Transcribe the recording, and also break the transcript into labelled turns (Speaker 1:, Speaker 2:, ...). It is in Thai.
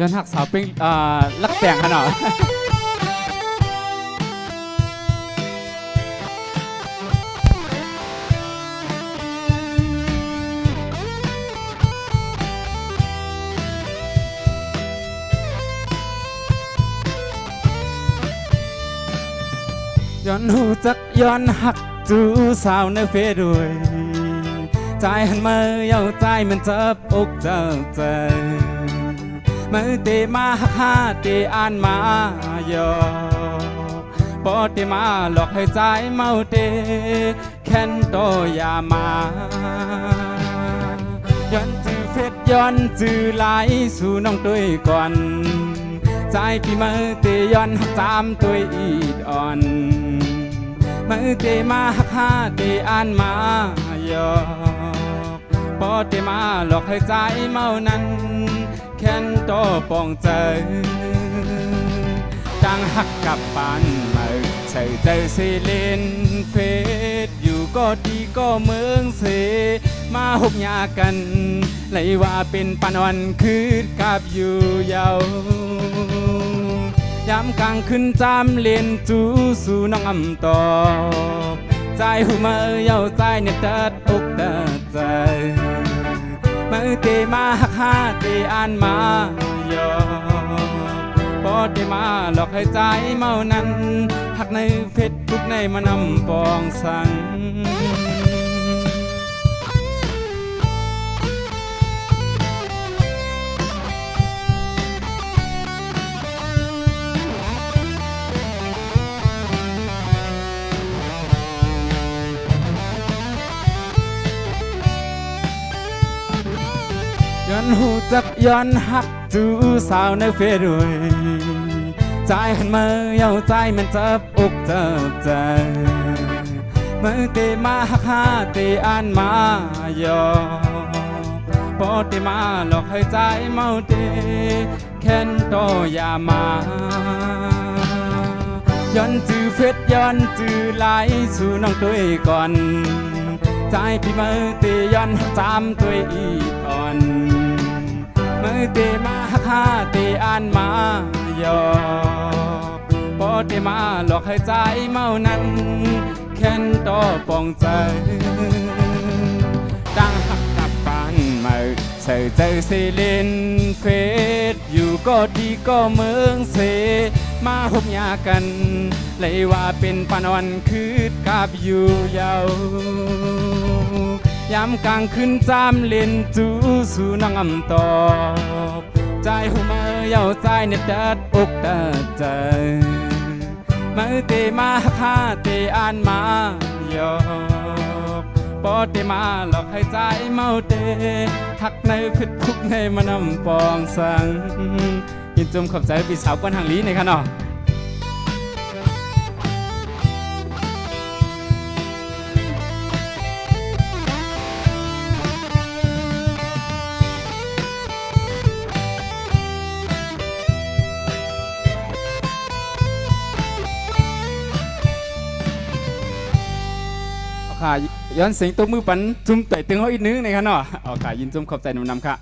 Speaker 1: ย้อนหักสาวเป็นอ่าลักแต่งขนาดย้อนหูจักย้อนหักจูสาวในเฟซด้วยใจหันมาเย้าใจมันเจ็บอกเจ็บใจ มือเตมาหักหาเตอ่านมาหยอปอเตมาหลอกให้ใจเมาเตแค้นโตอยามาย้อนจือเฟซย้อนจือไหลสู่น้องด้วยก่อนใจพี่มือเตย้อนหักตามตัวอีดอ่อนมือเตมาหักหาเตอ่านมาหยอ กพอเตมาหลอกให้ใจเมานั้น แค้นโตปองใจจังหักกับปานมือใส่ใจเซเล่นเฟสอยู่ก็ดีก็เมืองเสมาหกยากันเลยว่าเป็นปานวันคืนกับอยู่เยาวยามกลางคืนจามเลียนจูสู่น้องอำตอบใจหูมาเย้าใจเนี่ยตัดอกตัดใจ เตมาหักหาเตอันมาหยอกพอเตมาหลอกให้ใจเมานั้นหักในเฟซบุ๊กในมานำปองสัง ย้อนหูจักย้อนหักจูสาวในเฟซด้วยใจหันมาเย้าใจมันจับอกจับใจมือเตมาหักหาเตอ่านมาหยอกพอเตมาหลอกให้ใจเมาเตแค้นโตอย่ามาย้อนจือเฟซย้อนจือไหลสู่น้องตัวก่อน ใจพี่มือเตย้อนหักตามตัวอีกอ่อน มือเตมาหักหาเตอ่านมาหยอกพอเตมาหลอกให้ใจเมานั้น แค้นต่อปองใจดังหักกับปานมาใส่ใจเซเลนเฟสอยู่ก็ดีก็เมืองเสมาหบยากัน เลยว่าเป็นปานวันคืดกับอยู่ยาว ยามกลางคืนจามเล่นจูสู่น้องอำตอบใจหูมาเย้าใจเนี่ยดัดอกดัดใจมือเตมาหักหาเตอ่านมาหยอกปอเตมาหลอกให้ใจเมาเตหักในพิษทุกในมานำปองสังยินจมขอบใจพี่สาวกวนทางลีในค่ะเนาะ ค่ะย้อนเสียงตัวมือปันจุ่มไต่ตึงเขาอีกนึงในอยค่ะเนาะเอค่ะยินจมขอบใจนำนำค่ะ